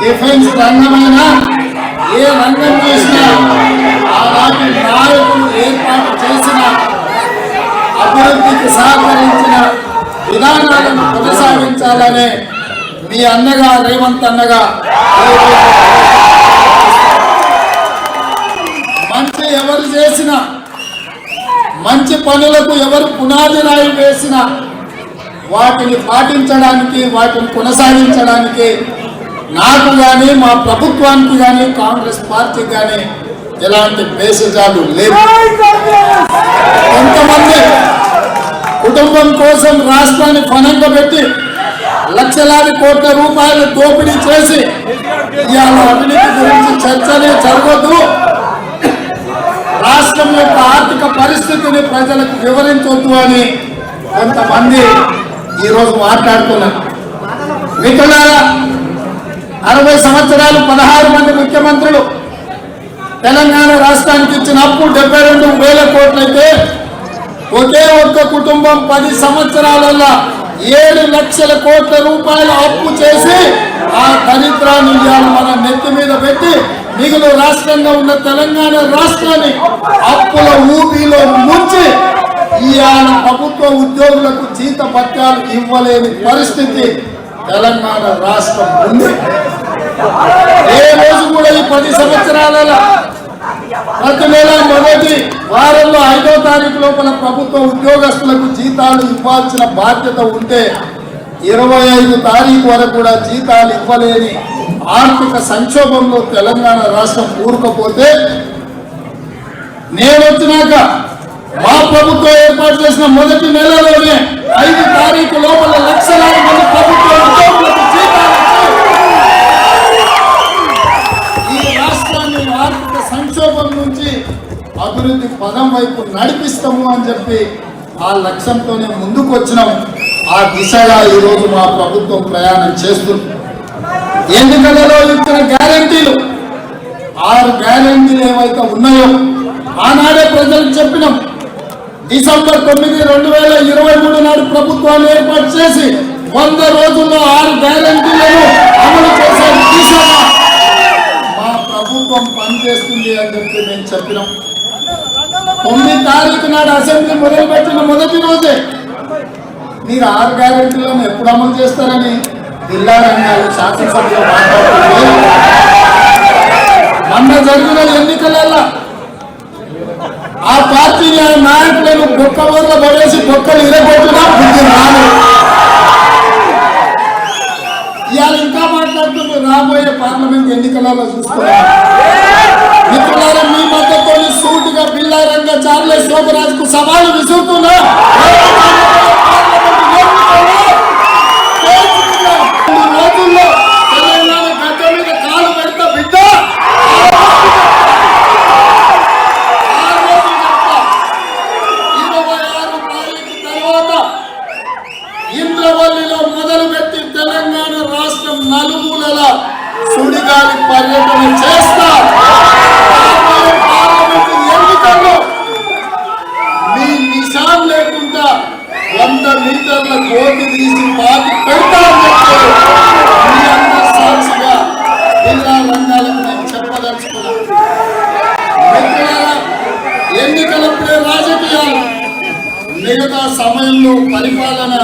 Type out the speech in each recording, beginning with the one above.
Defence రంగమైనా ఏ రంగం చూసినా అలాంటి నాయకులు ఏర్పాటు చేసిన అభివృద్ధికి సహకరించిన విధానాలను కొనసాగించాలనే మీ అన్నగా రేవంత్ అన్నగా మంచి ఎవరు చేసినా మంచి పనులకు ఎవరు పునాది రాయి వేసిన వాటిని పాటించడానికి వాటిని కొనసాగించడానికి నాకు కానీ మా ప్రభుత్వానికి కానీ కాంగ్రెస్ పార్టీకి కానీ ఎలాంటి మేసేజాలు లేవు. కొంతమంది కుటుంబం కోసం రాష్ట్రాన్ని ఫనంగా పెట్టి లక్షలాది కోట్ల రూపాయలు దోపిడీ చేసి ఇవాళ అవినీతి గురించి చర్చనే జరగదు రాష్ట్రం యొక్క ఆర్థిక పరిస్థితిని ప్రజలకు వివరించొద్దు అని కొంతమంది ఈరోజు మాట్లాడుతున్నారు. మిత్రులారా అరవై సంవత్సరాలు పదహారు మంది ముఖ్యమంత్రులు తెలంగాణ రాష్ట్రానికి ఇచ్చిన అప్పు డెబ్బై రెండు వేల కోట్లయితే ఒకే ఒక్క కుటుంబం పది సంవత్సరాలలో ఏడు లక్షల కోట్ల రూపాయల అప్పు చేసి ఆ దరిద్రాన్ని మన నెత్తి మీద పెట్టి మిగులు రాష్ట్రంగా ఉన్న తెలంగాణ రాష్ట్రాన్ని అప్పుల ఊపిలో ముంచి ఇవాళ ప్రభుత్వ ఉద్యోగులకు జీత పత్యాలు ఇవ్వలేని పరిస్థితి తెలంగాణ రాష్ట్రం ఉంది. ఏ రోజు కూడా ఈ పది సంవత్సరాల ప్రతి నెల మొదటి వారంలో ఐదో తారీఖు లోపల ప్రభుత్వ ఉద్యోగస్తులకు జీతాలు ఇవ్వాల్సిన బాధ్యత ఉంటే ఇరవై ఐదు తారీఖు వరకు కూడా జీతాలు ఇవ్వలేని ఆర్థిక సంక్షోభంలో తెలంగాణ రాష్ట్రం కూరుకపోతే నేను వచ్చినాక మా ప్రభుత్వం ఏర్పాటు చేసిన మొదటి నెలలోనే ఐదు తారీఖు లోపల లక్షలాది మంది ప్రభుత్వం చెప్పి ఆ లక్ష్యంతోనే ముందుకు వచ్చినాం ఆ దిశగా ఈరోజు మా ప్రభుత్వం ప్రయాణం చేస్తుంది. ఎన్నికలలో ఇచ్చిన గ్యారంటీలు ఆరు గ్యారంటీలు ఏవైతే ఉన్నాయో ఆనాడే ప్రజలకు చెప్పినాం. డిసెంబర్ తొమ్మిది రెండు వేల ఇరవై మూడు నాడు ప్రభుత్వాన్ని ఏర్పాటు చేసి వంద రోజుల్లో ఆరు గ్యారంటీలను అమలు చేసే దిశగా మా ప్రభుత్వం పనిచేస్తుంది అని చెప్పి మేము చెప్పినాం. తొమ్మిది తారీఖు నాడు అసెంబ్లీ మొదలుపెట్టిన మొదటి రోజే. మీరు ఆరు గ్యారెంటీలను ఎప్పుడు అమలు చేస్తారని జిల్లా రంగాలు శాసనసభలో మొన్న జరిగిన ఎన్నికలలో ఆ పార్టీ నాయకులను బొక్క వల్ల పడేసి బొక్కలు ఇరగొట్టినా బుద్ధి రాదు. ఇవాళ ఇంకా మాట్లాడుతున్నారు రాబోయే పార్లమెంట్ ఎన్నికలలో చూసుకోవాలి చార్లెస్ శోభరాజ్ సవాలు విసురుతున్నా ఈ రోజుల్లో తెలంగాణ గడ్డ మీద కాలు పెడతా బిడ్డ ఆ రోజు చెప్తా. ఇరవై ఆరు తారీఖు తర్వాత ఇంద్రవల్లిలో మొదలుపెట్టి తెలంగాణ రాష్ట్రం నలుమూలల సుడిగాలి పర్యటన చేస్తా రాబోయే పార్లమెంటు ఎన్నికల్లో మీ నిషాన్ లేకుండా వంద ఓటు తీసి పాతి పెడతామని మీ అందరి సాక్షిగా జిల్లా రంగాలకు నేను చెప్పదలుచుకున్నాను. ఎన్నికలప్పుడే రాజకీయాలు. మిగతా సమయంలో పరిపాలన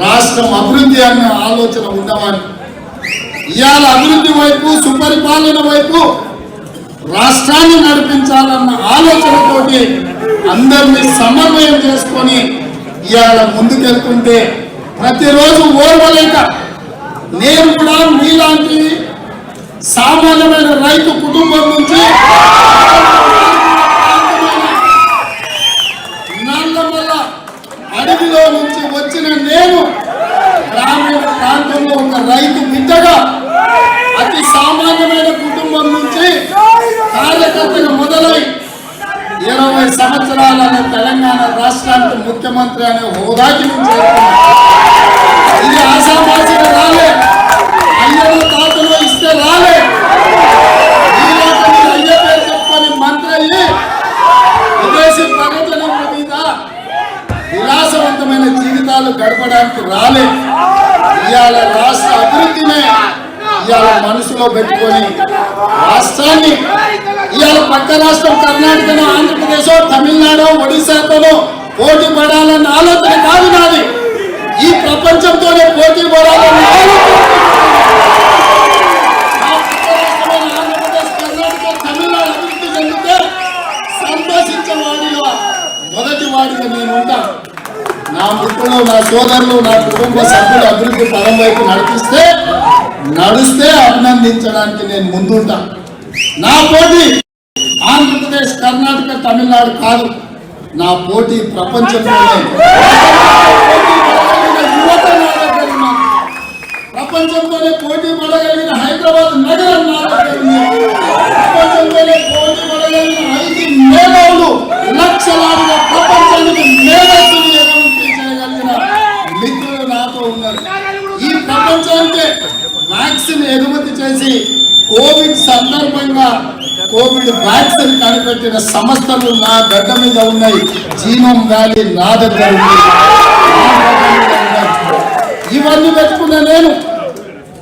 రాష్ట్రం అభివృద్ధి అనే ఆలోచన ఉండమని ఇవాళ అభివృద్ధి వైపు సుపరిపాలన వైపు రాష్ట్రాన్ని నడిపించాలన్న ఆలోచనతోటి అందరినీ సమన్వయం చేసుకొని ఇవాళ ముందుకెళ్తుంటే ప్రతిరోజు ఓర్వలేక నేను కూడా మీలాంటి సామాన్యమైన రైతు కుటుంబం నుంచి నల్లమల్ల అడవిలో నుంచి వచ్చిన నేను గ్రామీణ ప్రాంతంలో ఉన్న రైతు బిడ్డగా అతి సామాన్యమైన కుటుంబం నుంచి కార్యకర్తగా మొదలై ఇరవై సంవత్సరాల తెలంగాణ రాష్ట్రానికి ముఖ్యమంత్రి అనే హోదాకి నేను ఇది ఆశామాసిగా రాలే. అయ్యలో తాతలో ఇస్తే రాలే. ఈలోపు పేరు చెప్పుకొని మంత్రి అయ్యి విదేశీ పర్యటనల మీద విలాసవంతమైన జీవితాలు గడపడానికి రాలే. ఇవాళ రాష్ట్ర అభివృద్ధినే ఇవాళ మనసులో పెట్టుకొని రాష్ట్రాన్ని ఇవాళ పక్క రాష్ట్రం కర్ణాటకనో ఆంధ్రప్రదేశ్ తమిళనాడు ఒడిశాతోనో పోటీ పడాలన్న ఆలోచన కాదు నాది. ఈ ప్రపంచంతోనే పోటీ పడాలన్న ఆలోచన. వాడిగా మొదటి నేను ఉంటాను నా మిత్రులు నా సోదరులు నా కుటుంబ సభ్యులు అభివృద్ధి పదం వైపు నడిపిస్తే నడిస్తే అభినందించడానికి నేను ముందుంటాను నా పోటీ ఆంధ్రప్రదేశ్ కర్ణాటక తమిళనాడు కాదు. నా పోటీ ప్రపంచంలోనే ప్రపంచంలోనే పోటీ పడగలిగిన హైదరాబాద్ నగరం నా ప్రపంచంలోనే పోటీ పడగలిగిన ఐదు మేధావులు లక్షలాదిగా ప్రపంచానికి మేధస్సుని ఎగుమతి చేయగలిగిన మిత్రులు నాతో ఉన్నారు. ఈ ప్రపంచానికి వ్యాక్సిన్ ఎగుమతి చేసి కోవిడ్ సందర్భంగా కోవిడ్ వ్యాక్సిన్ కనిపెట్టిన సంస్థలు నా గడ్డ మీద ఉన్నాయి. జీవం వ్యాలీ నా దగ్గర ఉంది. ఇవన్నీ పెట్టుకున్న నేను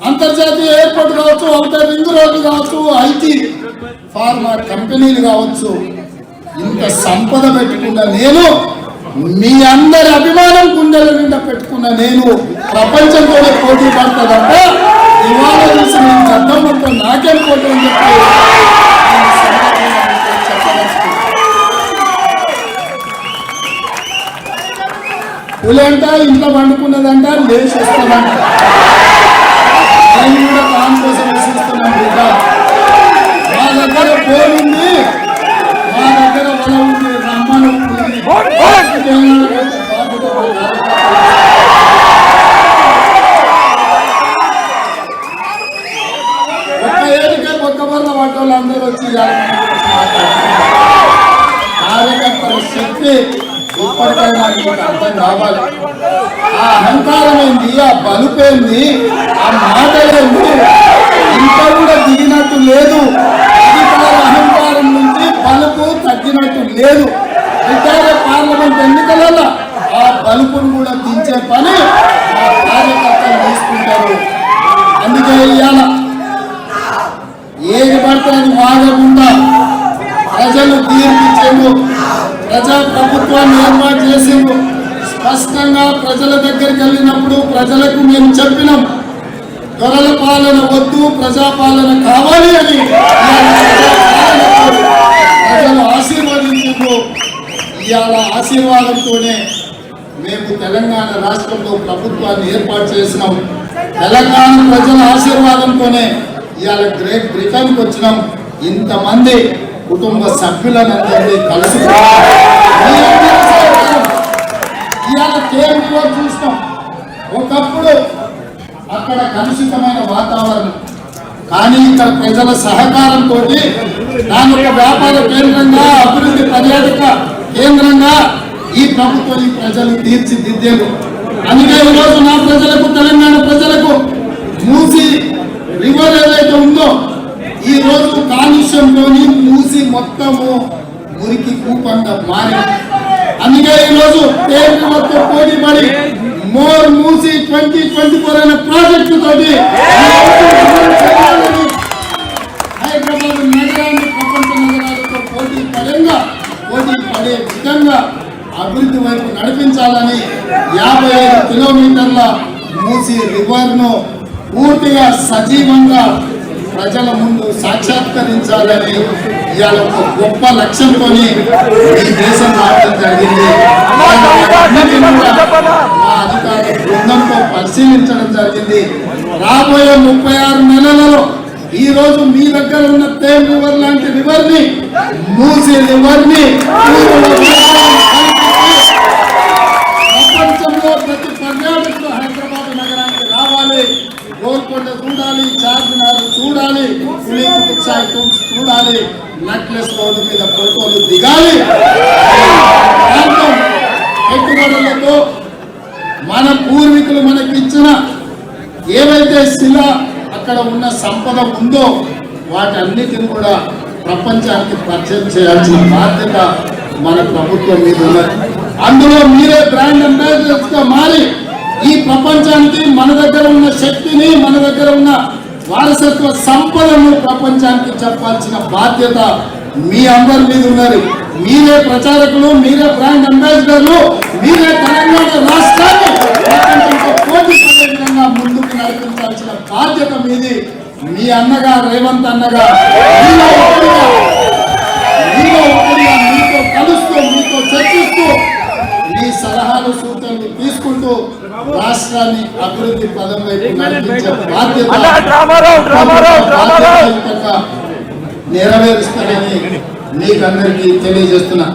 అంతర్జాతీయ ఎయిర్పోర్ట్ కావచ్చు అవుటర్ రింగ్ రోడ్డు కావచ్చు ఐటీ ఫార్మా కంపెనీలు కావచ్చు. ఇంత సంపద పెట్టుకున్న నేను మీ అందరి అభిమానం గుండెల నిండా పెట్టుకున్న నేను ప్రపంచంతో పోటీ పడతాదంట ఇవాళ చూసి నేను చట్టం మొత్తం నాకేం పోటీ అని చెప్పి నేను సందర్భంగా మీతో చెప్పదలుచుకున్నాను. పులంట ఇంట్లో పండుకున్నదంట లేచి నేను కూడా దాని కోసం విశ్వస్తున్నాను బిడ్డ. మా దగ్గర ఉంది మా దగ్గర వల ఉంది రమ్మను. అర్థం కావాలి ఆ అహంకారం ఏంది ఆ బలుపేంది ఆ మాటలేంది. ఇంత కూడా దిగినట్టు లేదు అధికార అహంకారం నుంచి బలుపు తగ్గినట్టు లేదు రిటైర్ పార్లమెంట్ ఎన్నికలలో ఆ బలుపును కూడా దించే పని ఆ కార్యకర్తలు తీసుకుంటారు అందుకే ఇవాళ ఏది పడితే అది వాగకుండా ప్రజలు తీర్పిచ్చేందు ప్రజా ప్రభుత్వాన్ని ఏర్పాటు చేసిండు స్పష్టంగా ప్రజల దగ్గరికి వెళ్ళినప్పుడు ప్రజలకు మేము చెప్పినాం దొరల పాలన వద్దు ప్రజాపాలన కావాలి అని. ప్రజలు ఆశీర్వదించు ఇవాళ ఆశీర్వాదంతోనే మేము తెలంగాణ రాష్ట్రంలో ప్రభుత్వాన్ని ఏర్పాటు చేసినాం. తెలంగాణ ప్రజల ఆశీర్వాదంతోనే ఇవాళ గ్రేట్ బ్రిటన్కి వచ్చినాం. ఇంతమంది కుటుంబ సభ్యులందరినీ కలుసుకున్నాం. ఇవాళ కేంద్రంలో చూస్తాం ఒకప్పుడు అక్కడ కలుషితమైన వాతావరణం. కానీ ఇక్కడ ప్రజల సహకారంతో దాని ఒక వ్యాపార కేంద్రంగా అభివృద్ధి పర్యాటక కేంద్రంగా ఈ ప్రభుత్వం ఈ ప్రజలు తీర్చిదిద్దేరు అందుకే ఈరోజు నా ప్రజలకు తెలంగాణ ప్రజలకు మూసి రివర్ ఏదైతే ఉందో ఈ రోజు కాలుష్యంలోని మూసి మొత్తము మురికి కూపంగా మారి అందుకే ఈ రోజు పోటీ పడి మోర్ మూసి ట్వంటీ ట్వంటీ ఫోర్ అనే ప్రాజెక్టు తోటి హైదరాబాద్ నగరాన్ని ప్రపంచ నగరాలతో పోటీ పడంగా పోటీ పడే విధంగా అభివృద్ధి వైపు నడిపించాలని యాభై ఐదు కిలోమీటర్ల మూసి రివర్ను పూర్తిగా సజీవంగా ప్రజల ముందు సాక్షాత్కరించాలని ఇవాళ ఒక గొప్ప లక్ష్యంతో ఈ దేశం రావడం జరిగింది. మా అధికార బృందంతో పరిశీలించడం జరిగింది. రాబోయే ముప్పై ఆరు నెలలలో ఈ రోజు మీ దగ్గర ఉన్న తేమ్ రివర్ లాంటి రివర్ని మూసి రివర్ని ప్రపంచంలో ప్రతి పర్యాటకులు హైదరాబాద్ నగరానికి రావాలి. గోల్కొండ చూడాలి చార్మినార్ చూడాలి చూడాలి. నెక్లెస్ రోడ్డు మీద ఫోటోలు దిగాలి. పెట్టుబడులతో మన పూర్వీకులు మనకి ఇచ్చిన ఏవైతే శిల అక్కడ ఉన్న సంపద ఉందో వాటన్నిటిని కూడా ప్రపంచానికి పరిచయం చేయాల్సిన బాధ్యత మన ప్రభుత్వం మీద ఉన్నది. అందులో మీరే బ్రాండ్ అంబాసిడర్స్గా మారి ఈ ప్రపంచానికి మన దగ్గర ఉన్న శక్తిని మన దగ్గర ఉన్న వారసత్వ సంపదను ప్రపంచానికి చెప్పాల్సిన బాధ్యత మీ అందరి మీద ఉన్నారు మీరే ప్రచారకులు మీరే బ్రాండ్ అంబాసిడర్లు మీరే తెలంగాణ రాష్ట్రాన్ని పోటీ పడే విధంగా ముందుకు నడిపించాల్సిన బాధ్యత మీది. మీ అన్నగా రేవంత్ అన్నగా రాష్ట్రాన్ని అభివృద్ధి పదం వైపు నడిపించే బాధ్యత నెరవేరుస్తానని మీకందరికీ తెలియజేస్తున్నా.